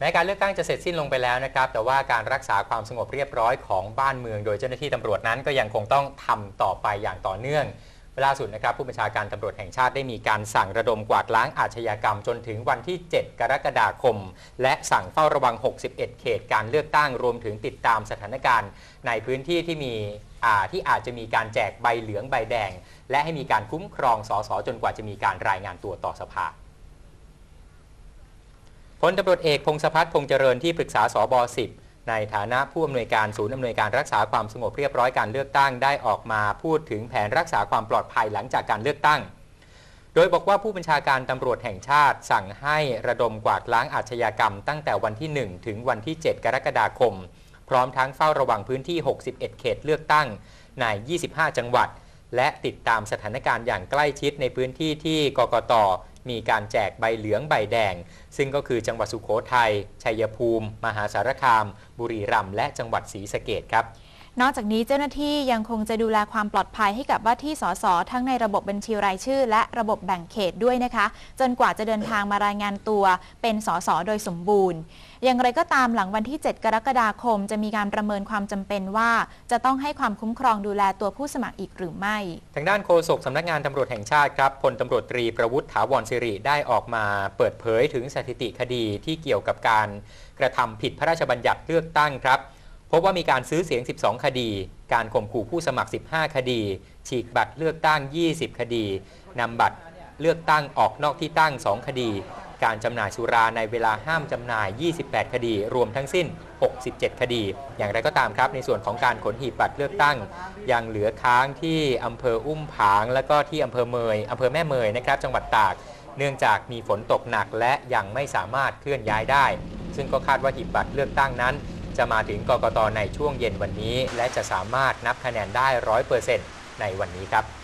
แม้การเลือกตั้งจะเสร็จสิ้นลงไปแล้วนะครับ แต่ว่าการรักษาความสงบเรียบร้อยของบ้านเมือง โดยเจ้าหน้าที่ตำรวจนั้นก็ยังคงต้องทำต่อไปอย่างต่อเนื่องล่าสุดนะครับผู้บัญชาการตำรวจแห่งชาติได้มีการสั่งระดมกวาดล้างอาชญากรรมจนถึงวันที่ 7 กรกฎาคม และสั่งเฝ้าระวัง 61 เขตการเลือกตั้งรวมถึงติดตามสถานการณ์ ในพื้นที่ที่มีที่อาจจะมีการแจกใบเหลืองใบแดง และให้มีการคุ้มครองสสจนกว่าจะมีการรายงานตัวต่อสภา พลตำรวจเอกพงศพัฒน์พงษเจริญที่ปรึกษาสบ10ในฐานะผู้อำนวยการศูนย์อำนวยการรักษาความสงบเรียบร้อยการเลือกตั้งได้ออกมาพูดถึงแผนรักษาความปลอดภัยหลังจากการเลือกตั้ง โดยบอกว่าผู้บัญชาการตำรวจแห่งชาติ สั่งให้ระดมกวาดล้างอาชญากรรม ตั้งแต่วันที่ 1 ถึงวันที่ 7 กรกฎาคม พร้อมทั้งเฝ้าระวังพื้นที่ 61 เขตเลือกตั้งใน 25 จังหวัด และติดตามสถานการณ์อย่างใกล้ชิดในพื้นที่ที่กกต มีการแจกใบเหลืองใบแดง ซึ่งก็คือจังหวัดสุโขทัยชัยภูมิ มหาสารคาม บุรีรัมย์และจังหวัดศรีสะเกดครับ นอกจากนี้เจ้าหน้าที่ยังคงจะดูแลความปลอดภัยให้กับว่าที่สสทั้งในระบบบัญชีรายชื่อ และระบบแบ่งเขตด้วยนะคะ จนกว่าจะเดินทางมารายงานตัว เป็นสสโดยสมบูรณ์ อย่างไรก็ตามหลังวันที่ 7 กรกฎาคม จะมีการประเมินความจำเป็นว่า จะต้องให้ความคุ้มครองดูแลตัวผู้สมัครอีกหรือไม่ ทางด้านโฆษกสำนักงานตำรวจแห่งชาติครับพลตำรวจตรีประวุฒิถาวรสิริได้ออกมาเปิดเผยถึงสถิติคดีที่เกี่ยวกับการกระทำผิดพระราชบัญญัติเลือกตั้งครับ พบว่ามีการซื้อเสียง 12 คดี การข่มขู่ผู้สมัคร 15 คดี ฉีกบัตรเลือกตั้ง 20 คดีนำบัตรเลือกตั้งออกนอกที่ตั้ง 2 คดี การจำหน่ายสุราในเวลาห้ามจำหน่าย 28 คดี รวมทั้งสิ้น 67 คดี อย่างไรก็ตามครับ ในส่วนของการขนหีบบัตรเลือกตั้ง ยังเหลือค้างที่อำเภออุ้มผาง และก็ที่อำเภอเมยอำเภอแม่เมยนะครับ จังหวัดตาก เนื่องจากมีฝนตกหนักและยังไม่สามารถเคลื่อนย้ายได้ ซึ่งก็คาดว่าหีบบัตรเลือกตั้งนั้น จะมาถึงกกตในช่วงเย็นวันนี้ และจะสามารถนับคะแนนได้ร้อยเปอร์เซ็นต์ในวันนี้ครับ